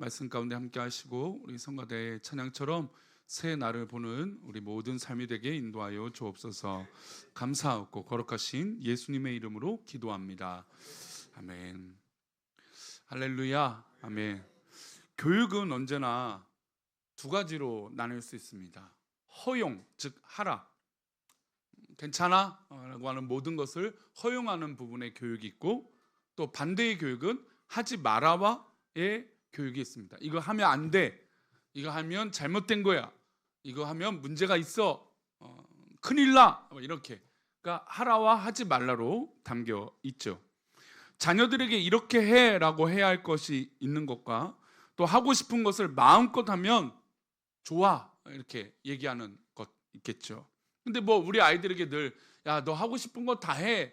말씀 가운데 함께 하시고 우리 성가대 찬양처럼 새 날을 보는 우리 모든 삶이 되게 인도하여 주옵소서. 감사하고 거룩하신 예수님의 이름으로 기도합니다. 아멘. 할렐루야. 아멘. 교육은 언제나 두 가지로 나눌 수 있습니다. 허용, 즉 하라. 괜찮아? 어, 라고 하는 모든 것을 허용하는 부분의 교육이 있고 또 반대의 교육은 하지 마라와의 교육이 있습니다. 이거 하면 안 돼. 이거 하면 잘못된 거야. 이거 하면 문제가 있어. 어, 큰일 나. 뭐 이렇게. 그러니까 하라와 하지 말라로 담겨 있죠. 자녀들에게 이렇게 해라고 해야 할 것이 있는 것과 또 하고 싶은 것을 마음껏 하면 좋아 이렇게 얘기하는 것 있겠죠. 근데 뭐 우리 아이들에게 늘 야 너 하고 싶은 거 다 해.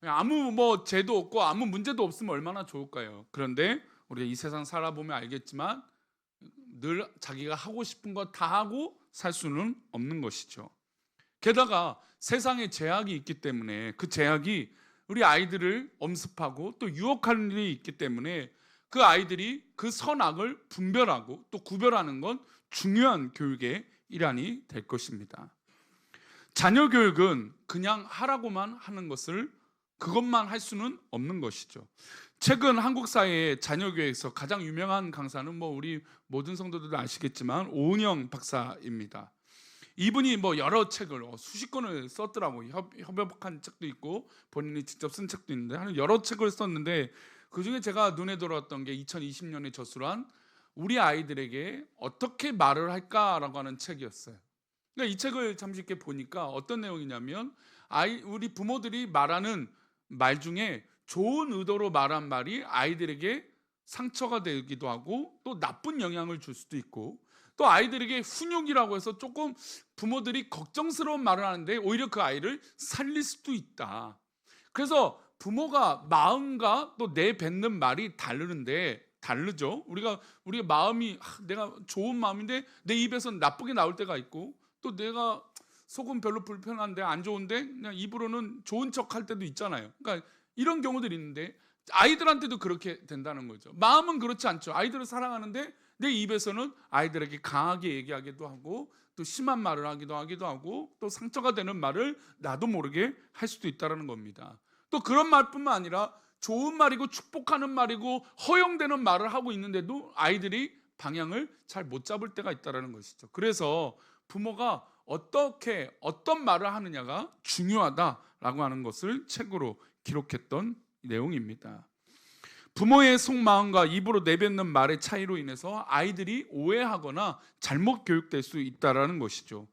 아무 뭐 죄도 없고 아무 문제도 없으면 얼마나 좋을까요? 그런데 우리가 이 세상 살아보면 알겠지만 늘 자기가 하고 싶은 거 다 하고 살 수는 없는 것이죠. 게다가 세상에 제약이 있기 때문에 그 제약이 우리 아이들을 엄습하고 또 유혹하는 일이 있기 때문에 그 아이들이 그 선악을 분별하고 또 구별하는 건 중요한 교육의 일환이 될 것입니다. 자녀 교육은 그냥 하라고만 하는 것을 그것만 할 수는 없는 것이죠. 최근 한국 사회의 자녀 교육에서 가장 유명한 강사는 뭐 우리 모든 성도들도 아시겠지만 오은영 박사입니다. 이분이 뭐 여러 책을 어, 수십 권을 썼더라고 협, 협업한 책도 있고 본인이 직접 쓴 책도 있는데 한 여러 책을 썼는데 그 중에 제가 눈에 들어왔던 게 2020년에 저술한 우리 아이들에게 어떻게 말을 할까라고 하는 책이었어요. 그러니까 이 책을 잠시 이렇게 보니까 어떤 내용이냐면 아이 우리 부모들이 말하는 말 중에 좋은 의도로 말한 말이 아이들에게 상처가 되기도 하고 또 나쁜 영향을 줄 수도 있고 또 아이들에게 훈육이라고 해서 조금 부모들이 걱정스러운 말을 하는데 오히려 그 아이를 살릴 수도 있다. 그래서 부모가 마음과 또 내뱉는 말이 다르는데 다르죠. 우리가 우리가 마음이 아, 내가 좋은 마음인데 내 입에서 나쁘게 나올 때가 있고 또 내가 속은 별로 불편한데 안 좋은데 그냥 입으로는 좋은 척 할 때도 있잖아요. 그러니까 이런 경우들이 있는데 아이들한테도 그렇게 된다는 거죠. 마음은 그렇지 않죠. 아이들을 사랑하는데 내 입에서는 아이들에게 강하게 얘기하기도 하고 또 심한 말을 하기도 하기도 하고 또 상처가 되는 말을 나도 모르게 할 수도 있다라는 겁니다. 또 그런 말뿐만 아니라 좋은 말이고 축복하는 말이고 허용되는 말을 하고 있는데도 아이들이 방향을 잘 못 잡을 때가 있다라는 것이죠. 그래서 부모가 어떻게 어떤 말을 하느냐가 중요하다라고 하는 것을 책으로 기록했던 내용입니다. 부모의 속마음과 입으로 내뱉는 말의 차이로 인해서 아이들이 오해하거나 잘못 교육될 수 있다라는 것이죠.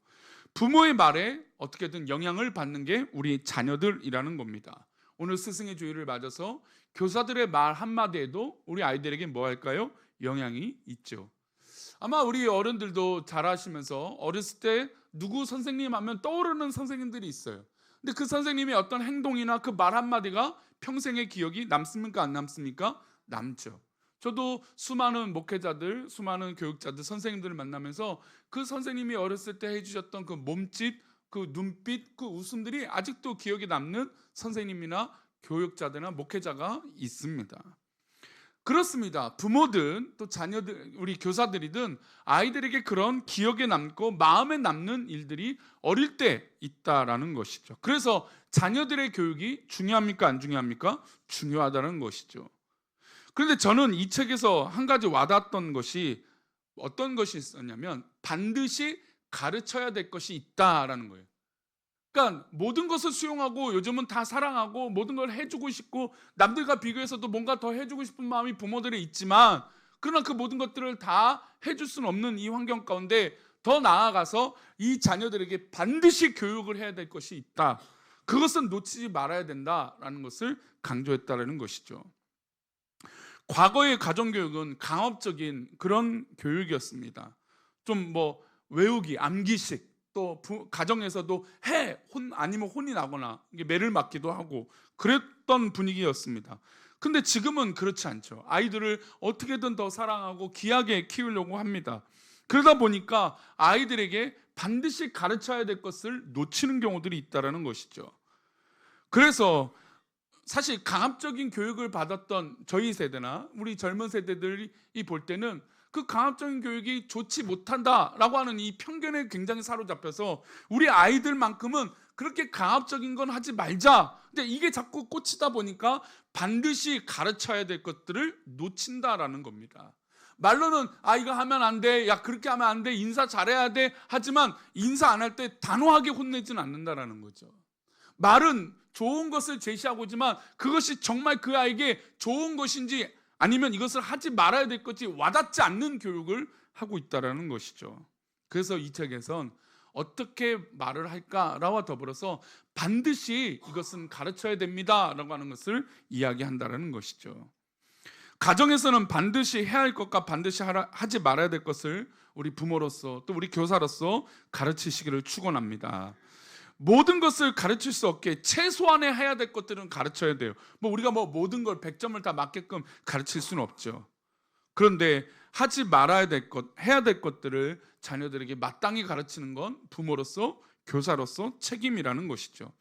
부모의 말에 어떻게든 영향을 받는 게 우리 자녀들이라는 겁니다. 오늘 스승의 주의를 맞아서 교사들의 말 한마디에도 우리 아이들에게 뭐 할까요? 영향이 있죠. 아마 우리 어른들도 잘 아시면서 어렸을 때 누구 선생님 하면 떠오르는 선생님들이 있어요. 근데 그 선생님의 어떤 행동이나 그 말 한마디가 평생의 기억이 남습니까? 안 남습니까? 남죠. 저도 수많은 목회자들, 수많은 교육자들, 선생님들을 만나면서 그 선생님이 어렸을 때 해주셨던 그 몸짓, 그 눈빛, 그 웃음들이 아직도 기억에 남는 선생님이나 교육자들이나 목회자가 있습니다. 그렇습니다. 부모든 또 자녀들 우리 교사들이든 아이들에게 그런 기억에 남고 마음에 남는 일들이 어릴 때 있다라는 것이죠. 그래서 자녀들의 교육이 중요합니까 안 중요합니까? 중요하다는 것이죠. 그런데 저는 이 책에서 한 가지 와닿았던 것이 어떤 것이 있었냐면 반드시 가르쳐야 될 것이 있다라는 거예요. 그러니까 모든 것을 수용하고 요즘은 다 사랑하고 모든 걸 해주고 싶고 남들과 비교해서도 뭔가 더 해주고 싶은 마음이 부모들이 있지만 그러나 그 모든 것들을 다 해줄 수는 없는 이 환경 가운데 더 나아가서 이 자녀들에게 반드시 교육을 해야 될 것이 있다. 그것은 놓치지 말아야 된다라는 것을 강조했다라는 것이죠. 과거의 가정교육은 강압적인 그런 교육이었습니다. 좀 뭐 외우기, 암기식 또 부, 가정에서도 해, 혼 아니면 혼이 나거나 매를 맞기도 하고 그랬던 분위기였습니다. 근데 지금은 그렇지 않죠. 아이들을 어떻게든 더 사랑하고 귀하게 키우려고 합니다. 그러다 보니까 아이들에게 반드시 가르쳐야 될 것을 놓치는 경우들이 있다라는 것이죠. 그래서 사실 강압적인 교육을 받았던 저희 세대나 우리 젊은 세대들이 볼 때는 그 강압적인 교육이 좋지 못한다라고 하는 이 편견에 굉장히 사로잡혀서 우리 아이들만큼은 그렇게 강압적인 건 하지 말자. 근데 이게 자꾸 꽂히다 보니까 반드시 가르쳐야 될 것들을 놓친다라는 겁니다. 말로는 아 이거 하면 안 돼. 야 그렇게 하면 안 돼. 인사 잘해야 돼. 하지만 인사 안 할 때 단호하게 혼내지는 않는다라는 거죠. 말은 좋은 것을 제시하고지만 그것이 정말 그 아이에게 좋은 것인지 아니면 이것을 하지 말아야 될 것이 와닿지 않는 교육을 하고 있다라는 것이죠. 그래서 이 책에선 어떻게 말을 할까라와 더불어서 반드시 이것은 가르쳐야 됩니다라고 하는 것을 이야기한다라는 것이죠. 가정에서는 반드시 해야 할 것과 반드시 하지 말아야 될 것을 우리 부모로서 또 우리 교사로서 가르치시기를 축원합니다. 모든 것을 가르칠 수 없게 최소한의 해야 될 것들은 가르쳐야 돼요. 뭐 우리가 뭐 모든 걸 100점을 다 맞게끔 가르칠 수는 없죠. 그런데 하지 말아야 될 것, 해야 될 것들을 자녀들에게 마땅히 가르치는 건 부모로서 교사로서 책임이라는 것이죠.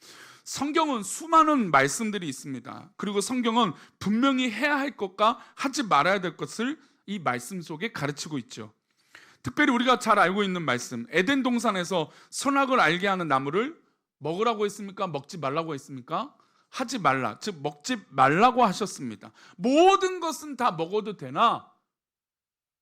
성경은 수많은 말씀들이 있습니다. 그리고 성경은 분명히 해야 할 것과 하지 말아야 될 것을 이 말씀 속에 가르치고 있죠. 특별히 우리가 잘 알고 있는 말씀, 에덴 동산에서 선악을 알게 하는 나무를 먹으라고 했습니까? 먹지 말라고 했습니까? 하지 말라. 즉 먹지 말라고 하셨습니다. 모든 것은 다 먹어도 되나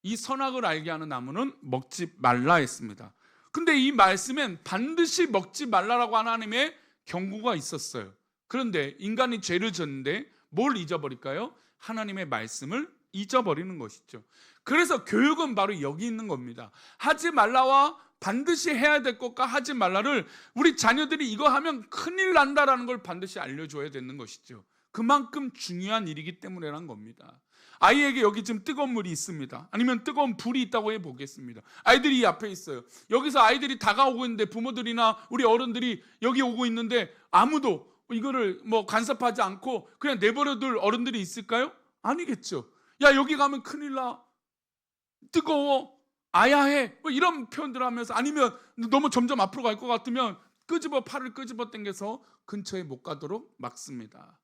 이 선악을 알게 하는 나무는 먹지 말라 했습니다. 근데 이 말씀엔 반드시 먹지 말라라고 하나님의 경고가 있었어요. 그런데 인간이 죄를 졌는데 뭘 잊어버릴까요? 하나님의 말씀을 잊어버리는 것이죠. 그래서 교육은 바로 여기 있는 겁니다. 하지 말라와 반드시 해야 될 것과 하지 말라를 우리 자녀들이 이거 하면 큰일 난다라는 걸 반드시 알려줘야 되는 것이죠. 그만큼 중요한 일이기 때문에란 겁니다. 아이에게 여기 지금 뜨거운 물이 있습니다. 아니면 뜨거운 불이 있다고 해 보겠습니다. 아이들이 이 앞에 있어요. 여기서 아이들이 다가오고 있는데 부모들이나 우리 어른들이 여기 오고 있는데 아무도 이거를 뭐 간섭하지 않고 그냥 내버려둘 어른들이 있을까요? 아니겠죠. 야 여기 가면 큰일 나. 뜨거워. 아야해. 뭐 이런 표현들 하면서 아니면 너무 점점 앞으로 갈 것 같으면 끄집어 팔을 끄집어 당겨서 근처에 못 가도록 막습니다.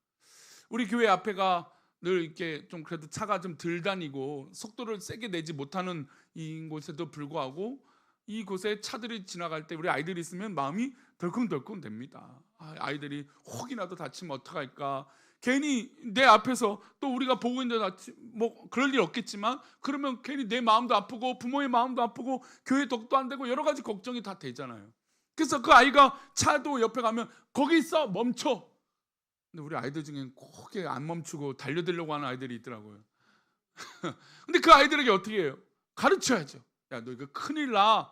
우리 교회 앞에가 늘 이렇게 좀 그래도 차가 좀 덜 다니고 속도를 세게 내지 못하는 이곳에도 불구하고 이곳에 차들이 지나갈 때 우리 아이들이 있으면 마음이 덜컹덜컹 됩니다. 아, 아이들이 혹이라도 다치면 어떡할까? 괜히 내 앞에서 또 우리가 보고 있는데 뭐 그럴 일 없겠지만 그러면 괜히 내 마음도 아프고 부모의 마음도 아프고 교회 덕도 안 되고 여러 가지 걱정이 다 되잖아요. 그래서 그 아이가 차도 옆에 가면 거기 있어 멈춰. 근데 우리 아이들 중엔 꼭안 멈추고 달려들려고 하는 아이들이 있더라고요. 근데 그 아이들에게 어떻게 해요? 가르쳐야죠. 야, 너 이거 큰일 나.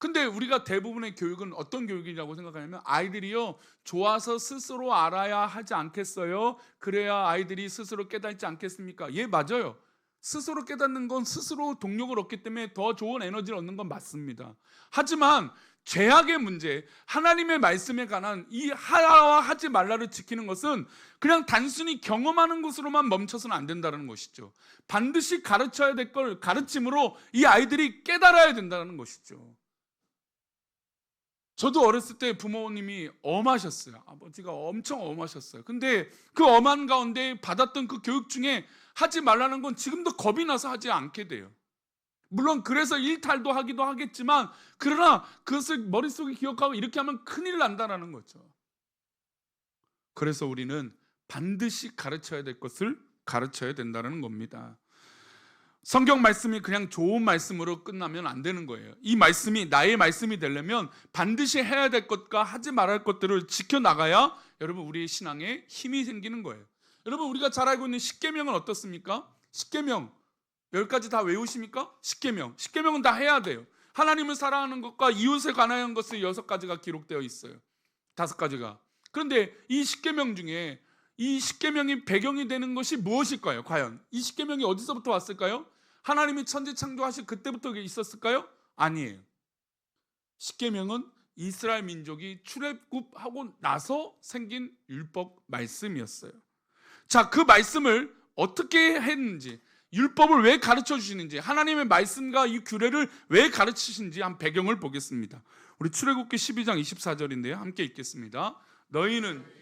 근데 우리가 대부분의 교육은 어떤 교육이라고 생각하냐면 아이들이요 좋아서 스스로 알아야 하지 않겠어요? 그래야 아이들이 스스로 깨닫지 않겠습니까? 예 맞아요. 스스로 깨닫는 건 스스로 동력을 얻기 때문에 더 좋은 에너지를 얻는 건 맞습니다. 하지만 죄악의 문제, 하나님의 말씀에 관한 이 하라와 하지 말라를 지키는 것은 그냥 단순히 경험하는 것으로만 멈춰서는 안 된다는 것이죠. 반드시 가르쳐야 될 걸 가르침으로 이 아이들이 깨달아야 된다는 것이죠. 저도 어렸을 때 부모님이 엄하셨어요. 아버지가 엄청 엄하셨어요. 근데 그 엄한 가운데 받았던 그 교육 중에 하지 말라는 건 지금도 겁이 나서 하지 않게 돼요. 물론 그래서 일탈도 하기도 하겠지만 그러나 그것을 머릿속에 기억하고 이렇게 하면 큰일 난다라는 거죠. 그래서 우리는 반드시 가르쳐야 될 것을 가르쳐야 된다는 겁니다. 성경 말씀이 그냥 좋은 말씀으로 끝나면 안 되는 거예요. 이 말씀이 나의 말씀이 되려면 반드시 해야 될 것과 하지 말할 것들을 지켜 나가야 여러분 우리의 신앙에 힘이 생기는 거예요. 여러분 우리가 잘 알고 있는 십계명은 어떻습니까? 십계명 열 가지 다 외우십니까? 십계명. 십계명은 다 해야 돼요. 하나님을 사랑하는 것과 이웃에 관한 것을 여섯 가지가 기록되어 있어요. 다섯 가지가. 그런데 이 십계명 중에 이 십계명이 배경이 되는 것이 무엇일까요? 과연 이 십계명이 어디서부터 왔을까요? 하나님이 천지 창조하실 그때부터 있었을까요? 아니에요. 십계명은 이스라엘 민족이 출애굽하고 나서 생긴 율법 말씀이었어요. 자, 그 말씀을 어떻게 했는지, 율법을 왜 가르쳐 주시는지, 하나님의 말씀과 이 규례를 왜 가르치신지 한 배경을 보겠습니다. 우리 출애굽기 12장 24절인데요. 함께 읽겠습니다. 너희는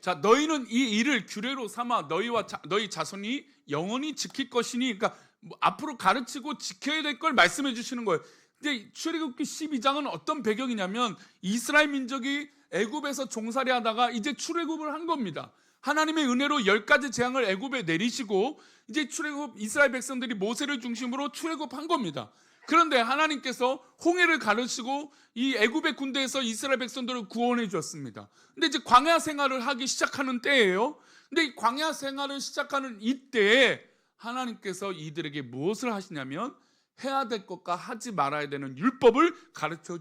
자 너희는 이 일을 규례로 삼아 너희와 자, 너희 자손이 영원히 지킬 것이니 그러니까 뭐 앞으로 가르치고 지켜야 될 걸 말씀해 주시는 거예요. 근데 출애굽기 12장은 어떤 배경이냐면 이스라엘 민족이 애굽에서 종살이 하다가 이제 출애굽을 한 겁니다. 하나님의 은혜로 열 가지 재앙을 애굽에 내리시고 이제 출애굽 이스라엘 백성들이 모세를 중심으로 출애굽한 겁니다. 그런데 하나님께서 홍해를 가르치고 이 애굽의 군대에서 이스라엘 백성들을 구원해 주었습니다. 근데 이제 광야 생활을 하기 시작하는 때예요. 근데 이 광야 생활을 시작하는 이때에 하나님께서 이들에게 무엇을 하시냐면 해야 될 것과 하지 말아야 되는 율법을 가르쳐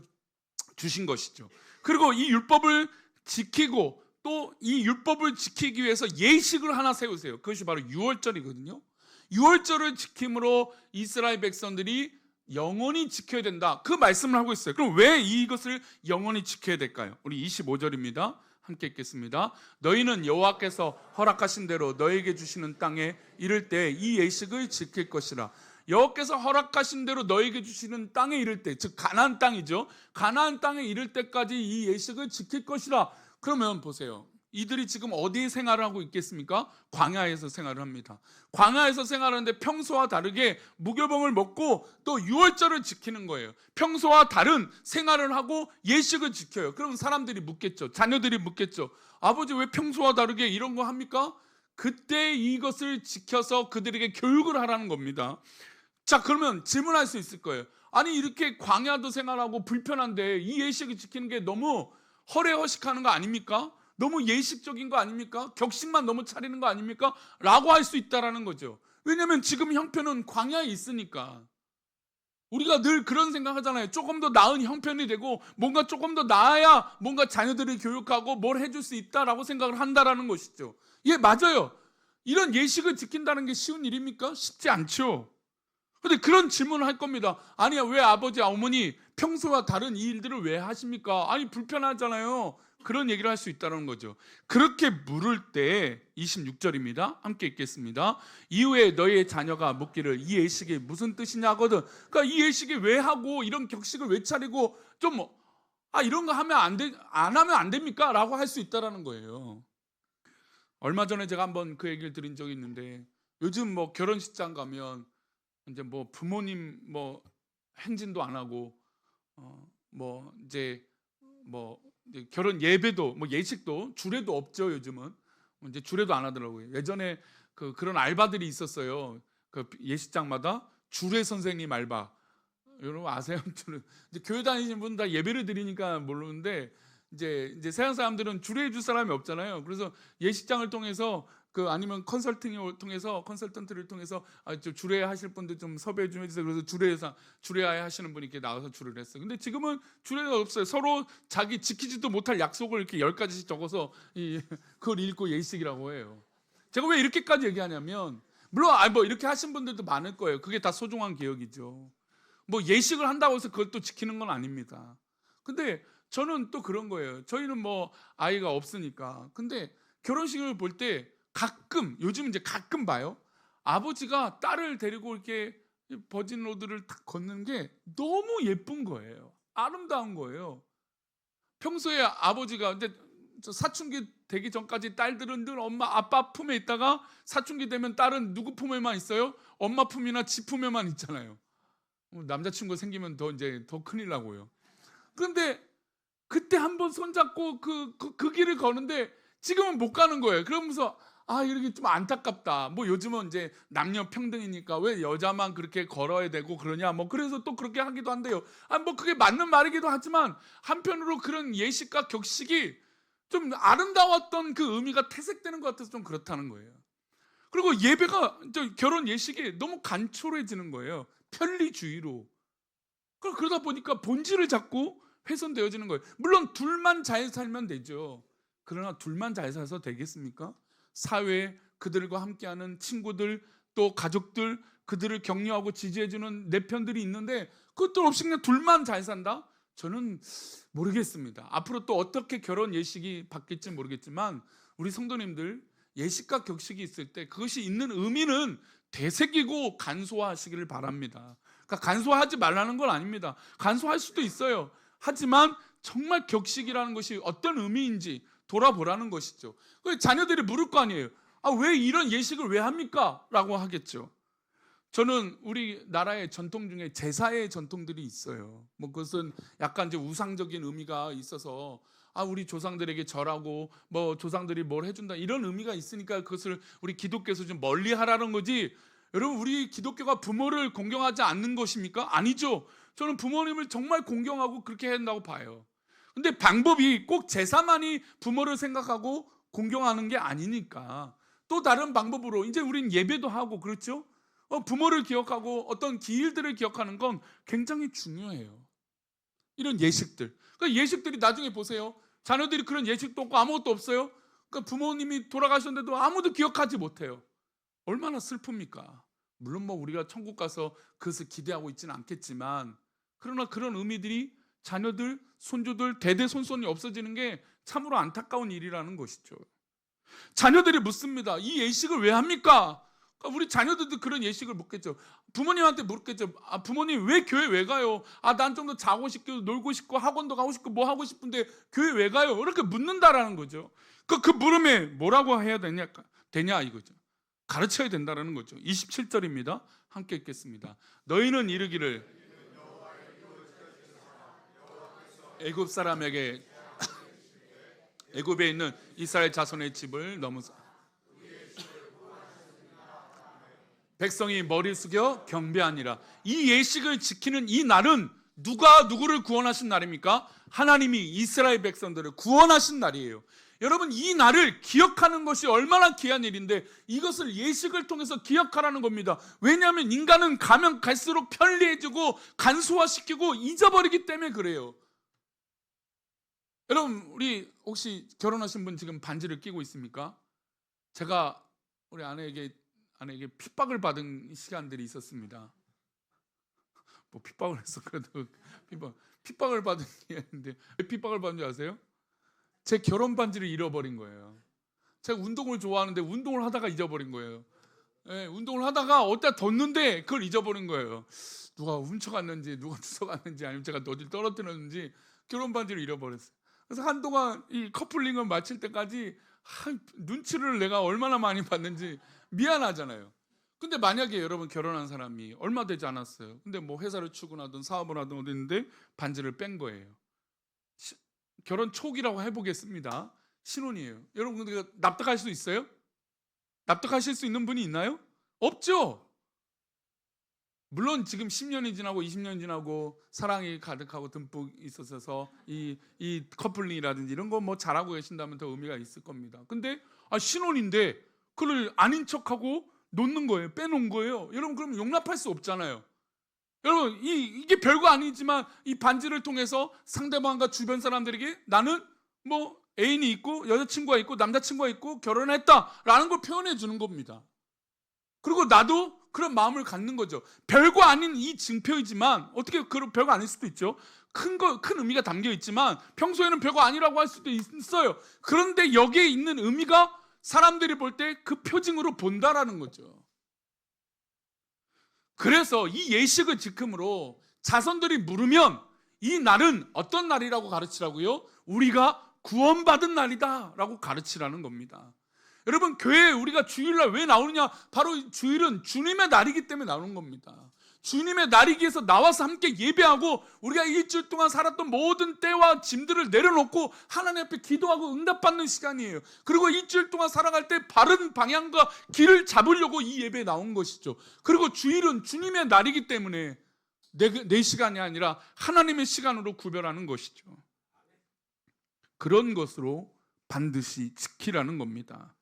주신 것이죠. 그리고 이 율법을 지키고 또 이 율법을 지키기 위해서 예식을 하나 세우세요. 그것이 바로 유월절이거든요. 유월절을 지킴으로 이스라엘 백성들이 영원히 지켜야 된다. 그 말씀을 하고 있어요. 그럼 왜 이것을 영원히 지켜야 될까요? 우리 25절입니다. 함께 읽겠습니다. 너희는 여호와께서 허락하신 대로 너에게 주시는 땅에 이를 때 이 예식을 지킬 것이라. 여호와께서 허락하신 대로 너에게 주시는 땅에 이를 때, 즉 가나안 땅이죠. 가나안 땅에 이를 때까지 이 예식을 지킬 것이라. 그러면 보세요. 이들이 지금 어디에 생활을 하고 있겠습니까? 광야에서 생활을 합니다. 광야에서 생활하는데 평소와 다르게 무교병을 먹고 또 유월절을 지키는 거예요. 평소와 다른 생활을 하고 예식을 지켜요. 그럼 사람들이 묻겠죠. 자녀들이 묻겠죠. 아버지 왜 평소와 다르게 이런 거 합니까? 그때 이것을 지켜서 그들에게 교육을 하라는 겁니다. 자, 그러면 질문할 수 있을 거예요. 아니 이렇게 광야도 생활하고 불편한데 이 예식을 지키는 게 너무 허례허식하는 거 아닙니까? 너무 예식적인 거 아닙니까? 격식만 너무 차리는 거 아닙니까? 라고 할 수 있다라는 거죠. 왜냐면 지금 형편은 광야에 있으니까. 우리가 늘 그런 생각 하잖아요. 조금 더 나은 형편이 되고 뭔가 조금 더 나아야 뭔가 자녀들을 교육하고 뭘 해줄 수 있다라고 생각을 한다라는 것이죠. 예, 맞아요. 이런 예식을 지킨다는 게 쉬운 일입니까? 쉽지 않죠. 근데 그런 질문을 할 겁니다. 아니야, 왜 아버지, 어머니 평소와 다른 이 일들을 왜 하십니까? 아니, 불편하잖아요. 그런 얘기를 할 수 있다는 거죠. 그렇게 물을 때 26절입니다. 함께 읽겠습니다. 이후에 너희의 자녀가 묻기를 이 예식이 무슨 뜻이냐거든. 그러니까 이 예식이 왜 하고 이런 격식을 왜 차리고 좀 아, 이런 거 하면 안 돼, 안 하면 안 됩니까? 라고 할 수 있다라는 거예요. 얼마 전에 제가 한번 그 얘기를 드린 적이 있는데 요즘 뭐 결혼식장 가면 이제 뭐 부모님 뭐 행진도 안 하고 어 뭐 이제 뭐 결혼 예배도 뭐 예식도 주례도 없죠 요즘은 뭐 이제 주례도 안 하더라고요 예전에 그 그런 알바들이 있었어요 그 예식장마다 주례 선생님 알바 여러분 아세요? 저는 이제 교회 다니시는 분다 예배를 드리니까 모르는데 이제 이제 세상 사람들은 주례해 줄 사람이 없잖아요. 그래서 예식장을 통해서 그 아니면 컨설팅을 통해서 컨설턴트를 통해서 아, 저 주례 하실 분들 좀 섭외 좀 해주세요. 그래서 주례사 주례 하시는 분이 이렇게 나와서 주례를 했어요. 근데 지금은 주례가 없어요. 서로 자기 지키지도 못할 약속을 이렇게 열 가지씩 적어서 이 그걸 읽고 예식이라고 해요. 제가 왜 이렇게까지 얘기하냐면 물론 아, 뭐 이렇게 하신 분들도 많을 거예요. 그게 다 소중한 기억이죠. 뭐 예식을 한다고 해서 그걸 또 지키는 건 아닙니다. 근데 저는 또 그런 거예요. 저희는 뭐 아이가 없으니까. 근데 결혼식을 볼때 가끔 요즘 이제 가끔 봐요. 아버지가 딸을 데리고 이렇게 버진 로드를 탁 걷는 게 너무 예쁜 거예요. 아름다운 거예요. 평소에 아버지가 근데 저 사춘기 되기 전까지 딸들은 늘 엄마 아빠 품에 있다가 사춘기 되면 딸은 누구 품에만 있어요? 엄마 품이나 지 품에만 있잖아요. 뭐 남자친구 생기면 더 이제 더 큰일 나고요. 그런데 그때 한번 손잡고 그, 그, 그 길을 거는데 지금은 못 가는 거예요. 그러면서 아 이렇게 좀 안타깝다. 뭐 요즘은 이제 남녀 평등이니까 왜 여자만 그렇게 걸어야 되고 그러냐. 뭐 그래서 또 그렇게 하기도 한데요. 아 뭐 그게 맞는 말이기도 하지만 한편으로 그런 예식과 격식이 좀 아름다웠던 그 의미가 퇴색되는 것 같아서 좀 그렇다는 거예요. 그리고 예배가 저 결혼 예식이 너무 간촐해지는 거예요. 편리주의로. 그러- 그러다 보니까 본질을 잡고 훼손되어지는 거예요. 물론 둘만 잘 살면 되죠. 그러나 둘만 잘 살아서 되겠습니까? 사회 그들과 함께하는 친구들 또 가족들 그들을 격려하고 지지해주는 내 편들이 있는데 그것들 없이 그냥 둘만 잘 산다? 저는 모르겠습니다. 앞으로 또 어떻게 결혼 예식이 바뀔지 모르겠지만 우리 성도님들 예식과 격식이 있을 때 그것이 있는 의미는 되새기고 간소화하시기를 바랍니다. 그러니까 간소화하지 말라는 건 아닙니다. 간소화할 수도 있어요. 하지만 정말 격식이라는 것이 어떤 의미인지 돌아보라는 것이죠. 그 자녀들이 물을 거 아니에요. 아, 왜 이런 예식을 왜 합니까? 라고 하겠죠. 저는 우리 나라의 전통 중에 제사의 전통들이 있어요. 뭐 그것은 약간 이제 우상적인 의미가 있어서 아 우리 조상들에게 절하고 뭐 조상들이 뭘 해준다 이런 의미가 있으니까 그것을 우리 기독교에서 좀 멀리 하라는 거지. 여러분 우리 기독교가 부모를 공경하지 않는 것입니까? 아니죠. 저는 부모님을 정말 공경하고 그렇게 한다고 봐요. 근데 방법이 꼭 제사만이 부모를 생각하고 공경하는 게 아니니까 또 다른 방법으로 이제 우린 예배도 하고 그렇죠? 어, 부모를 기억하고 어떤 기일들을 기억하는 건 굉장히 중요해요. 이런 예식들. 그 예식들이 나중에 보세요. 자녀들이 그런 예식도 없고 아무것도 없어요. 그 부모님이 돌아가셨는데도 아무도 기억하지 못해요. 얼마나 슬픕니까? 물론 뭐 우리가 천국 가서 그것을 기대하고 있지는 않겠지만 그러나 그런 의미들이 자녀들, 손주들, 대대손손이 없어지는 게 참으로 안타까운 일이라는 것이죠. 자녀들이 묻습니다. 이 예식을 왜 합니까? 그러니까 우리 자녀들도 그런 예식을 묻겠죠. 부모님한테 물겠죠. 아, 부모님 왜 교회 왜 가요? 아, 난 좀 더 자고 싶고 놀고 싶고 학원도 가고 싶고 뭐 하고 싶은데 교회 왜 가요? 이렇게 묻는다라는 거죠. 그, 그 물음에 뭐라고 해야 되냐, 되냐 이거죠. 가르쳐야 된다라는 거죠. 27절입니다. 함께 읽겠습니다. 너희는 이르기를 애굽 사람에게 애굽에 있는 이스라엘 자손의 집을 넘어서 백성이 머리 숙여 경배하니라. 이 예식을 지키는 이 날은 누가 누구를 구원하신 날입니까? 하나님이 이스라엘 백성들을 구원하신 날이에요. 여러분 이 날을 기억하는 것이 얼마나 귀한 일인데 이것을 예식을 통해서 기억하라는 겁니다. 왜냐하면 인간은 가면 갈수록 편리해지고 간소화시키고 잊어버리기 때문에 그래요. 여러분 우리 혹시 결혼하신 분 지금 반지를 끼고 있습니까? 제가 우리 아내에게 아내에게 핍박을 받은 시간들이 있었습니다. 뭐 핍박을 했어 그래도 핍박 핍박을 받은 게 있는데 왜 핍박을 받은 줄 아세요? 제 결혼 반지를 잃어버린 거예요. 제가 운동을 좋아하는데 운동을 하다가 잊어버린 거예요. 예, 운동을 하다가 어디다 뒀는데 그걸 잊어버린 거예요. 누가 훔쳐갔는지 누가 주워갔는지 아니면 제가 어디 떨어뜨렸는지 결혼 반지를 잃어버렸어요. 그래서 한동안 이 커플링을 마칠 때까지 하, 눈치를 내가 얼마나 많이 봤는지 미안하잖아요. 근데 만약에 여러분 결혼한 사람이 얼마 되지 않았어요. 근데 뭐 회사를 출근하든 사업을 하든 어디 있는데 반지를 뺀 거예요. 시, 결혼 초기라고 해보겠습니다. 신혼이에요. 여러분 납득할 수 있어요? 납득하실 수 있는 분이 있나요? 없죠. 물론 지금 10년이 지나고 20년이 지나고 사랑이 가득하고 듬뿍 있어서 이, 이 커플링이라든지 이런 거 뭐 잘하고 계신다면 더 의미가 있을 겁니다. 근데 아, 신혼인데 그걸 아닌 척하고 놓는 거예요. 빼놓은 거예요. 여러분 그럼 용납할 수 없잖아요. 여러분 이, 이게 별거 아니지만 이 반지를 통해서 상대방과 주변 사람들에게 나는 뭐 애인이 있고 여자친구가 있고 남자친구가 있고 결혼했다라는 걸 표현해 주는 겁니다. 그리고 나도 그런 마음을 갖는 거죠. 별거 아닌 이 증표이지만 어떻게 그런 별거 아닐 수도 있죠. 큰 거, 큰 의미가 담겨 있지만 평소에는 별거 아니라고 할 수도 있어요. 그런데 여기에 있는 의미가 사람들이 볼 때 그 표징으로 본다라는 거죠. 그래서 이 예식을 지킴으로 자손들이 물으면 이 날은 어떤 날이라고 가르치라고요? 우리가 구원받은 날이다라고 가르치라는 겁니다. 여러분 교회에 우리가 주일날 왜 나오느냐? 바로 주일은 주님의 날이기 때문에 나오는 겁니다. 주님의 날이기 위해서 나와서 함께 예배하고 우리가 일주일 동안 살았던 모든 때와 짐들을 내려놓고 하나님 앞에 기도하고 응답받는 시간이에요. 그리고 일주일 동안 살아갈 때 바른 방향과 길을 잡으려고 이 예배에 나온 것이죠. 그리고 주일은 주님의 날이기 때문에 내, 내 시간이 아니라 하나님의 시간으로 구별하는 것이죠. 그런 것으로 반드시 지키라는 겁니다.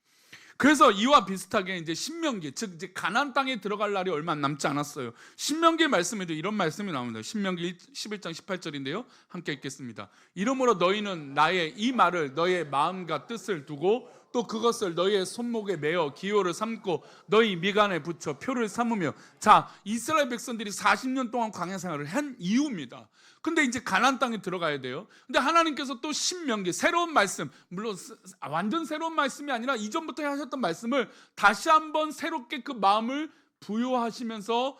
그래서 이와 비슷하게 이제 신명기 즉 이제 가나안 땅에 들어갈 날이 얼마 남지 않았어요. 신명기 말씀에도 이런 말씀이 나옵니다. 신명기 11장 18절인데요. 함께 읽겠습니다. 이러므로 너희는 나의 이 말을 너의 마음과 뜻을 두고 또 그것을 너희의 손목에 매어 기호를 삼고 너희 미간에 붙여 표를 삼으며 자 이스라엘 백성들이 40년 동안 광야 생활을 한 이유입니다. 근데 이제 가나안 땅에 들어가야 돼요. 근데 하나님께서 또 신명기 새로운 말씀 물론 완전 새로운 말씀이 아니라 이전부터 하셨던 말씀을 다시 한번 새롭게 그 마음을 부여하시면서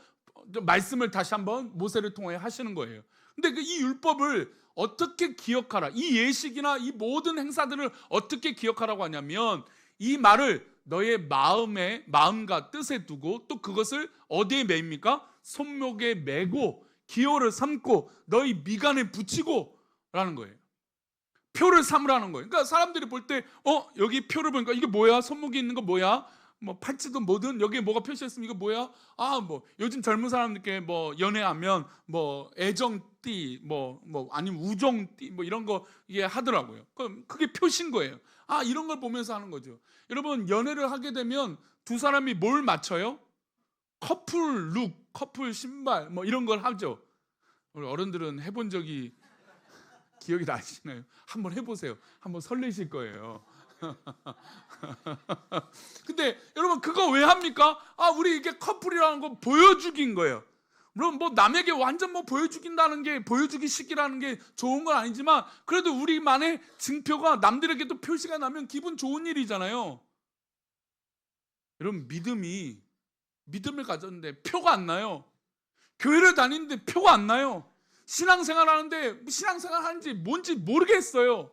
말씀을 다시 한번 모세를 통해 하시는 거예요. 근데 그 이 율법을 어떻게 기억하라. 이 예식이나 이 모든 행사들을 어떻게 기억하라고 하냐면 이 말을 너의 마음에 마음과 뜻에 두고 또 그것을 어디에 매입니까? 손목에 매고 기호를 삼고 너희 미간에 붙이고 라는 거예요. 표를 삼으라는 거예요. 그러니까 사람들이 볼 때 어 여기 표를 보니까 이게 뭐야? 손목에 있는 거 뭐야? 뭐 팔찌든 뭐든 여기에 뭐가 이거 뭐야? 아 뭐 요즘 젊은 사람들께 뭐 연애하면 뭐 애정띠 뭐뭐 아니면 우정띠 뭐 이런 거 이게 하더라고요. 그럼 그게 표시인 거예요. 아 이런 걸 보면서 하는 거죠. 여러분 연애를 하게 되면 두 사람이 뭘 맞춰요? 커플 룩, 커플 신발 뭐 이런 걸 하죠. 우리 어른들은 해본 적이 기억이 나시나요? 한번 해보세요. 한번 설레실 거예요. 근데 여러분 그거 왜 합니까? 아 우리 이게 커플이라는 거 보여주기인 거예요. 물론 뭐 남에게 완전 뭐 보여주긴다는 게 보여주기 식이라는 게 좋은 건 아니지만 그래도 우리만의 증표가 남들에게도 표시가 나면 기분 좋은 일이잖아요. 여러분 믿음이 믿음을 가졌는데 표가 안 나요. 교회를 다니는데 표가 안 나요. 신앙생활 하는데 신앙생활 하는지 뭔지 모르겠어요.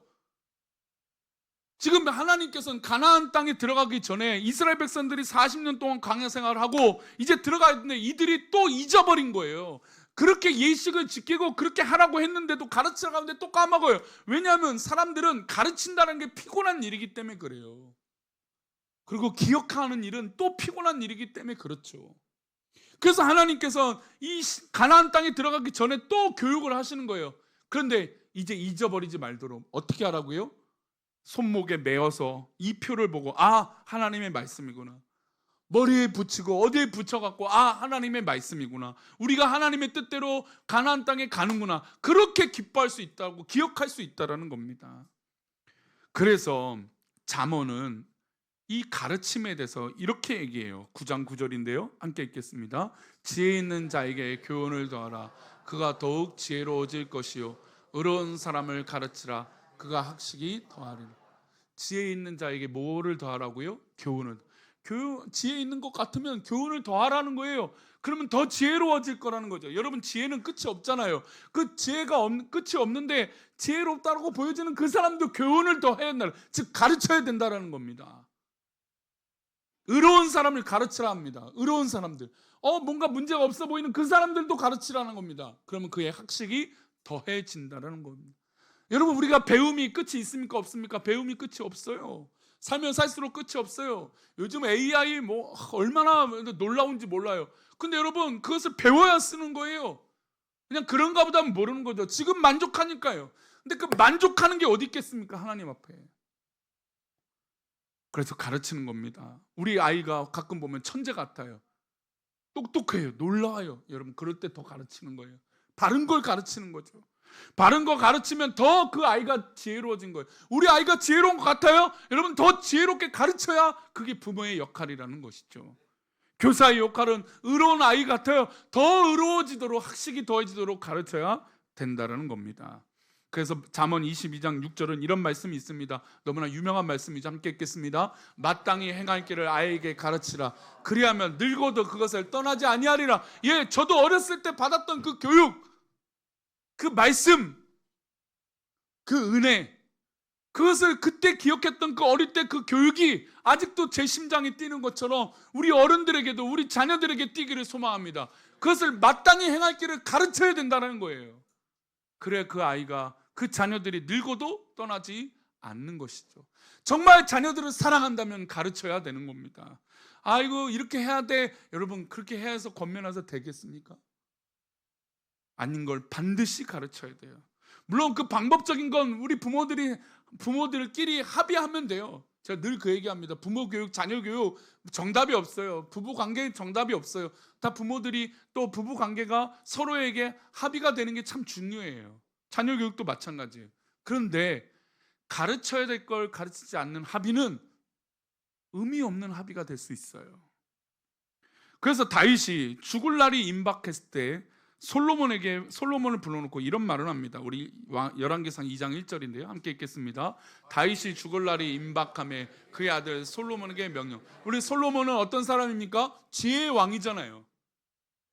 지금 하나님께서는 가나안 땅에 들어가기 전에 이스라엘 백성들이 40년 동안 광야 생활을 하고 이제 들어가야 되는데 이들이 또 잊어버린 거예요. 그렇게 예식을 지키고 그렇게 하라고 했는데도 가르치라고 하는데 또 까먹어요. 왜냐하면 사람들은 가르친다는 게 피곤한 일이기 때문에 그래요. 그리고 기억하는 일은 또 피곤한 일이기 때문에 그렇죠. 그래서 하나님께서 이 가나안 땅에 들어가기 전에 또 교육을 하시는 거예요. 그런데 이제 잊어버리지 말도록 어떻게 하라고요? 손목에 메어서 이 표를 보고 아 하나님의 말씀이구나. 머리에 붙이고 어디에 붙여갖고 아 하나님의 말씀이구나. 우리가 하나님의 뜻대로 가나안 땅에 가는구나. 그렇게 기뻐할 수 있다고 기억할 수 있다라는 겁니다. 그래서 잠언은 이 가르침에 대해서 이렇게 얘기해요. 9장 9절인데요. 함께 읽겠습니다. 지혜 있는 자에게 교훈을 더하라. 그가 더욱 지혜로워질 것이요. 의로운 사람을 가르치라. 그가 학식이 더하리라. 지혜 있는 자에게 뭐를 더하라고요? 교훈을. 교 지혜 있는 것 같으면 교훈을 더하라는 거예요. 그러면 더 지혜로워질 거라는 거죠. 여러분 지혜는 끝이 없잖아요. 그 지혜가 없, 끝이 없는데 지혜롭다고 보여지는 그 사람도 교훈을 더 해야 된다. 즉 가르쳐야 된다라는 겁니다. 의로운 사람을 가르치라 합니다. 의로운 사람들. 어 뭔가 문제가 없어 보이는 그 사람들도 가르치라는 겁니다. 그러면 그의 학식이 더해진다라는 겁니다. 여러분 우리가 배움이 끝이 있습니까 없습니까? 배움이 끝이 없어요. 살면 살수록 끝이 없어요. 요즘 AI 뭐 얼마나 놀라운지 몰라요. 근데 여러분 그것을 배워야 쓰는 거예요. 그냥 그런가 보다 모르는 거죠. 지금 만족하니까요. 근데 그 만족하는 게 어디 있겠습니까? 하나님 앞에. 그래서 가르치는 겁니다. 우리 아이가 가끔 보면 천재 같아요. 똑똑해요. 놀라워요. 여러분 그럴 때 더 가르치는 거예요. 바른 걸 가르치는 거죠. 바른 거 가르치면 더 그 아이가 지혜로워진 거예요. 우리 아이가 지혜로운 것 같아요? 여러분 더 지혜롭게 가르쳐야 그게 부모의 역할이라는 것이죠. 교사의 역할은 의로운 아이 같아요. 더 의로워지도록 학식이 더해지도록 가르쳐야 된다는 겁니다. 그래서 잠언 22장 6절은 이런 말씀이 있습니다. 너무나 유명한 말씀이죠. 함께 읽겠습니다. 마땅히 행할 길을 아이에게 가르치라. 그리하면 늙어도 그것을 떠나지 아니하리라. 예, 저도 어렸을 때 받았던 그 교육, 그 말씀, 그 은혜, 그것을 그때 기억했던 그 어릴 때 그 교육이 아직도 제 심장이 뛰는 것처럼 우리 어른들에게도 우리 자녀들에게 뛰기를 소망합니다. 그것을 마땅히 행할 길을 가르쳐야 된다는 거예요. 그래 그 아이가 그 자녀들이 늙어도 떠나지 않는 것이죠. 정말 자녀들을 사랑한다면 가르쳐야 되는 겁니다. 아이고 이렇게 해야 돼. 여러분 그렇게 해서 권면해서 되겠습니까? 아닌 걸 반드시 가르쳐야 돼요. 물론 그 방법적인 건 우리 부모들이 부모들끼리 합의하면 돼요. 제가 늘 그 얘기합니다. 부모 교육, 자녀 교육 정답이 없어요. 부부 관계 정답이 없어요. 다 부모들이 또 부부 관계가 서로에게 합의가 되는 게 참 중요해요. 자녀 교육도 마찬가지예요. 그런데 가르쳐야 될 걸 가르치지 않는 합의는 의미 없는 합의가 될 수 있어요. 그래서 다윗이 죽을 날이 임박했을 때 솔로몬에게 솔로몬을 불러놓고 이런 말을 합니다. 우리 열왕기상 2장 1절인데요. 함께 읽겠습니다. 다윗이 죽을 날이 임박함에 그의 아들 솔로몬에게 명령. 우리 솔로몬은 어떤 사람입니까? 지혜의 왕이잖아요.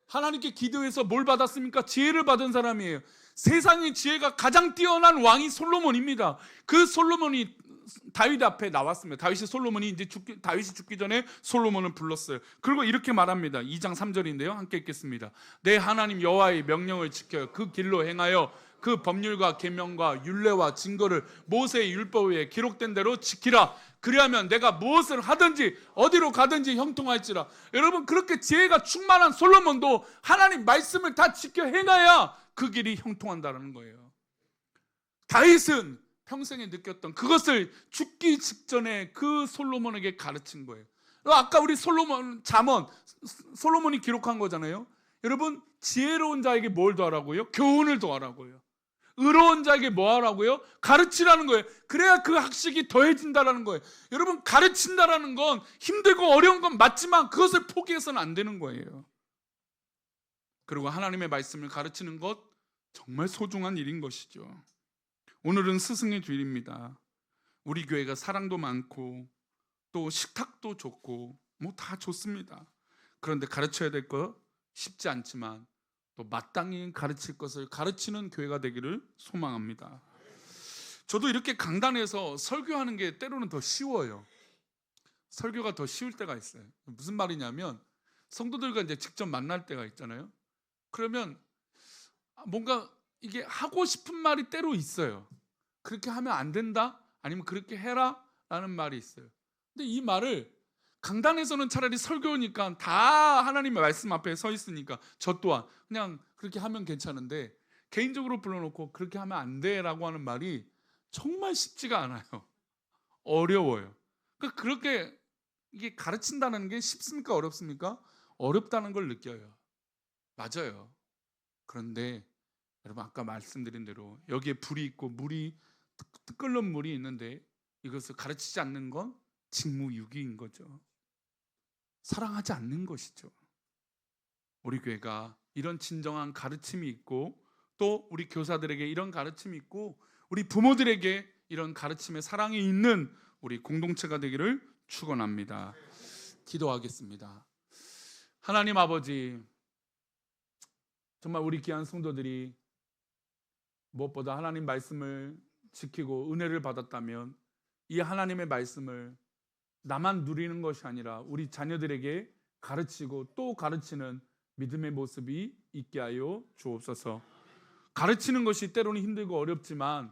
하나님께 기도해서 뭘 받았습니까? 지혜를 받은 사람이에요. 세상의 지혜가 가장 뛰어난 왕이 솔로몬입니다. 그 솔로몬이 다윗 앞에 나왔습니다. 다윗이 솔로몬이 이제 죽기, 다윗이 죽기 전에 솔로몬을 불렀어요. 그리고 이렇게 말합니다. 2장 3절인데요. 함께 읽겠습니다. 내 하나님 여호와의 명령을 지켜 그 길로 행하여 그 법률과 계명과 율례와 증거를 모세의 율법에 기록된 대로 지키라. 그리하면 내가 무엇을 하든지 어디로 가든지 형통할지라. 여러분 그렇게 지혜가 충만한 솔로몬도 하나님 말씀을 다 지켜 행해야 그 길이 형통한다는 거예요. 다윗은 평생에 느꼈던 그것을 죽기 직전에 그 솔로몬에게 가르친 거예요. 아까 우리 솔로몬 잠언 솔로몬이 기록한 거잖아요. 여러분 지혜로운 자에게 뭘 더하라고요? 교훈을 더하라고요. 의로운 자에게 뭐 하라고요? 가르치라는 거예요. 그래야 그 학식이 더해진다라는 거예요. 여러분 가르친다라는 건 힘들고 어려운 건 맞지만 그것을 포기해서는 안 되는 거예요. 그리고 하나님의 말씀을 가르치는 것 정말 소중한 일인 것이죠. 오늘은 스승의 주일입니다. 우리 교회가 사랑도 많고 또 식탁도 좋고 뭐 다 좋습니다. 그런데 가르쳐야 될 거 쉽지 않지만 또 마땅히 가르칠 것을 가르치는 교회가 되기를 소망합니다. 저도 이렇게 강단에서 설교하는 게 때로는 더 쉬워요. 설교가 더 쉬울 때가 있어요. 무슨 말이냐면 성도들과 이제 직접 만날 때가 있잖아요. 그러면 뭔가 이게 하고 싶은 말이 때로 있어요. 그렇게 하면 안 된다? 아니면 그렇게 해라? 라는 말이 있어요. 근데 이 말을 강단에서는 차라리 설교니까 다 하나님의 말씀 앞에 서 있으니까 저 또한 그냥 그렇게 하면 괜찮은데 개인적으로 불러놓고 그렇게 하면 안 돼라고 하는 말이 정말 쉽지가 않아요. 어려워요. 그러니까 그렇게 이게 가르친다는 게 쉽습니까? 어렵습니까? 어렵다는 걸 느껴요. 맞아요. 그런데 여러분 아까 말씀드린 대로 여기에 불이 있고 물이 뜨- 뜨끓는 물이 있는데 이것을 가르치지 않는 건 직무유기인 거죠. 사랑하지 않는 것이죠. 우리 교회가 이런 진정한 가르침이 있고 또 우리 교사들에게 이런 가르침이 있고 우리 부모들에게 이런 가르침의 사랑이 있는 우리 공동체가 되기를 축원합니다. 기도하겠습니다. 하나님 아버지 정말 우리 귀한 성도들이 무엇보다 하나님 말씀을 지키고 은혜를 받았다면 이 하나님의 말씀을 나만 누리는 것이 아니라 우리 자녀들에게 가르치고 또 가르치는 믿음의 모습이 있게 하여 주옵소서. 가르치는 것이 때로는 힘들고 어렵지만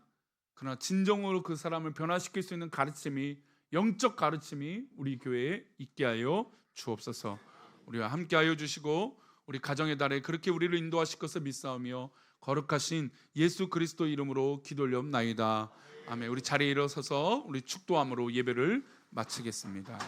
그러나 진정으로 그 사람을 변화시킬 수 있는 가르침이 영적 가르침이 우리 교회에 있게 하여 주옵소서. 우리와 함께 하여 주시고 우리 가정의 달에 그렇게 우리를 인도하실 것을 믿사오며 거룩하신 예수 그리스도 이름으로 기도올렵나이다. 아멘. 우리 자리에 일어서서 우리 축도함으로 예배를 마치겠습니다.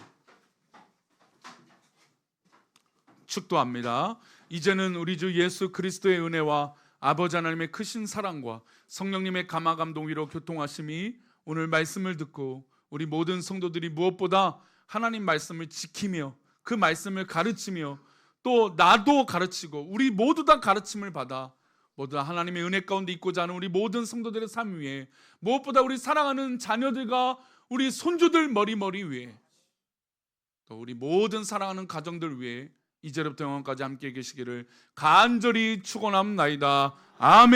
축도합니다. 이제는 우리 주 예수 그리스도의 은혜와 아버지 하나님의 크신 사랑과 성령님의 감화 감동 위로 교통하심이 오늘 말씀을 듣고 우리 모든 성도들이 무엇보다 하나님 말씀을 지키며 그 말씀을 가르치며 또 나도 가르치고 우리 모두 다 가르침을 받아 모두 다 하나님의 은혜 가운데 있고자 하는 우리 모든 성도들의 삶 위에 무엇보다 우리 사랑하는 자녀들과 우리 손주들 머리머리 위에 또 우리 모든 사랑하는 가정들 위에 이제부터 영원까지 함께 계시기를 간절히 축원합나이다. 아멘.